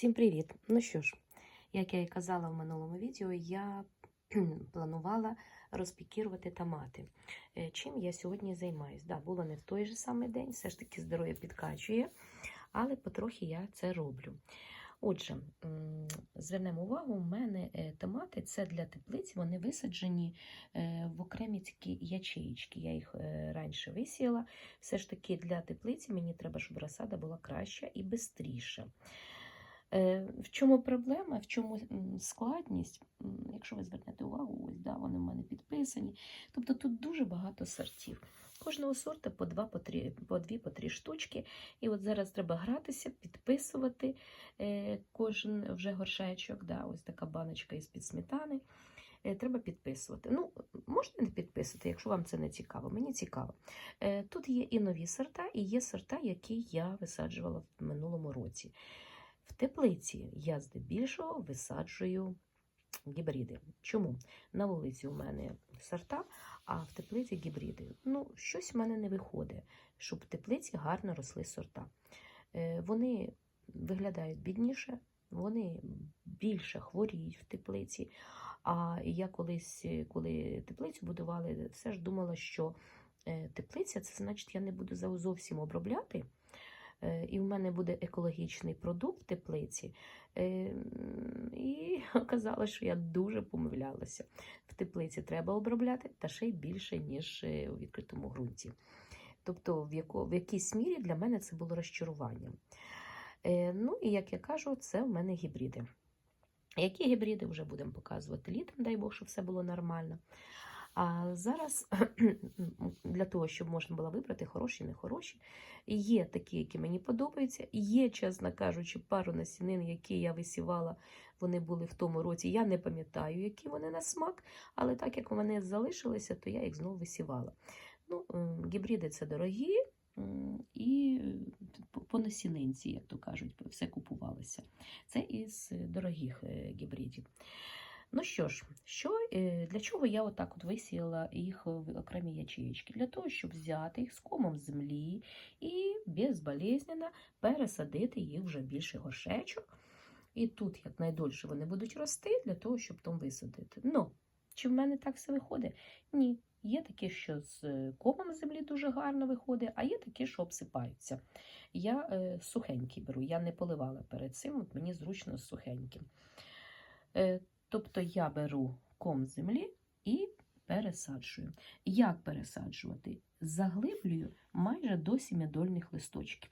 Всім привіт! Ну що ж, як я і казала в минулому відео, я планувала розпікірувати томати. Е, Чим я сьогодні займаюсь? Да, було не в той же самий день, все ж таки здоров'я підкачує, але потрохи я це роблю. Отже, звернемо увагу, у мене е, томати це для теплиці, вони висаджені е, в окремі такі ячеїчки. Я їх раніше висіяла. Все ж таки для теплиці мені треба, щоб розсада була краща і швидше. Е, В чому проблема, в чому складність? Якщо ви звернете увагу, ось да, вони в мене підписані. Тобто тут дуже багато сортів. Кожного сорта по два, по три, по дві, по три штучки. І от зараз треба гратися, підписувати е, кожен вже горшечок. Да, ось така баночка із-під сметани. Е, Треба підписувати. Ну, можна не підписувати, якщо вам це не цікаво. Мені цікаво. Тут є і нові сорта, і є сорта, які я висаджувала в минулому році. В теплиці я здебільшого висаджую гібриди. Чому? На вулиці у мене сорта, а в теплиці гібриди. Ну, щось в мене не виходить, щоб в теплиці гарно росли сорта. Е, Вони виглядають бідніше, вони більше хворіють в теплиці. А я колись, коли теплицю будували, все ж думала, що е, теплиця це значить, я не буду зовсім обробляти. Е, І в мене буде екологічний продукт в теплиці. Е, І оказалось, що я дуже помилялася. В теплиці треба обробляти, та ще й більше, ніж е, у відкритому ґрунті. Тобто, в, яко, в якійсь мірі для мене це було розчаруванням. Ну і як я кажу, це в мене гібриди. Які гібриди вже будемо показувати літом, дай Бог, щоб все було нормально. А зараз для того, щоб можна було вибрати хороші, нехороші, є такі, які мені подобаються. Є, чесно кажучи, пару насінин, які я висівала, вони були в тому році. Я не пам'ятаю, які вони на смак, але так як вони залишилися, то я їх знову висівала. Ну, гібриди це дорогі. І по- по насінинці, як то кажуть, все купувалося. Це із е, дорогих е, гібридів. Ну що ж, що, е, для чого я отак от висіяла їх в окремі ячеїчки? Для того, щоб взяти їх з комом землі і безболезненно пересадити їх вже в більший горшечок. І тут як найдольше вони будуть рости, для того, щоб там висадити. Ну, чи в мене так все виходить? Ні. Є такі, що з е, комом землі дуже гарно виходить, а є такі, що обсипаються. Я е, сухенькі беру, я не поливала перед цим, от мені зручно з сухеньким. Е, тобто я беру ком землі і пересаджую. Як пересаджувати? Заглиблюю майже до сім'ядольних листочків.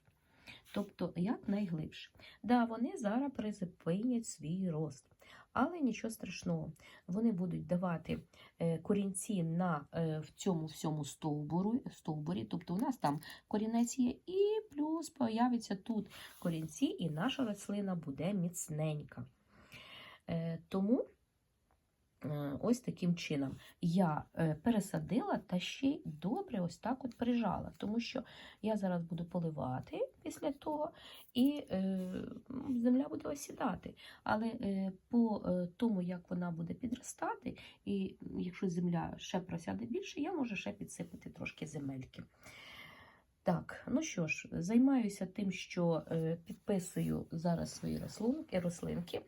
Тобто, як найглибше. Да, вони зараз призупинять свій рост. Але нічого страшного, вони будуть давати е, корінці на е, в цьому всьому стовбуру, стовбурі. Тобто, у нас там корінець є, і плюс появиться тут корінці, і наша рослина буде міцненька. Е, Тому е, ось таким чином я е, пересадила та ще й добре ось так от прижала, тому що я зараз буду поливати після того, і земля буде осідати. Але по тому, як вона буде підростати, і якщо земля ще просяде більше, я можу ще підсипати трошки земельки. Так, ну що ж, займаюся тим, що е, підписую зараз свої рослинки.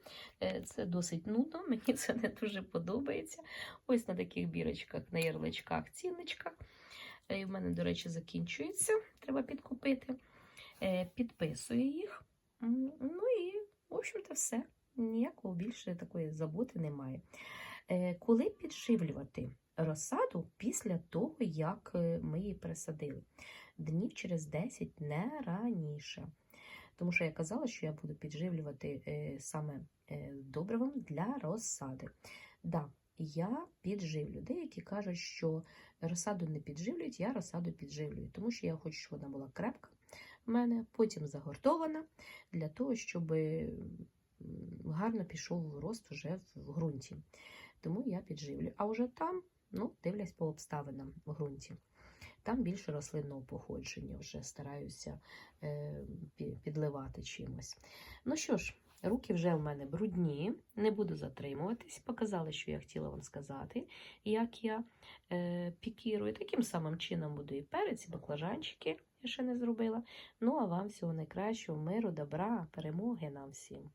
Е, Це досить нудно, мені це не дуже подобається. Ось на таких бірочках, на ярличках, цінничках. Е, В мене, до речі, закінчується, треба підкупити. Підписую їх. Ну і, в общем-то, все. Ніякого більше такої заботи немає. Коли підживлювати розсаду після того, як ми її пересадили? Днів через 10, не раніше. Тому що я казала, що я буду підживлювати е, саме е, добривом для розсади. Да, я підживлю. Деякі кажуть, що розсаду не підживлюють, я розсаду підживлюю, тому що я хочу, щоб вона була крепка в мене, потім загортована, для того, щоб гарно пішов рост вже в ґрунті. Тому я підживлю. А вже там, ну, дивлюсь по обставинам в ґрунті. Там більше рослинного походження, вже стараюся е, підливати чимось. Ну що ж, руки вже в мене брудні, не буду затримуватись. Показала, що я хотіла вам сказати, як я е, пікірую. Таким самим чином буду і перець, і баклажанчики, я ще не зробила. Ну а вам всього найкращого, миру, добра, перемоги нам всім.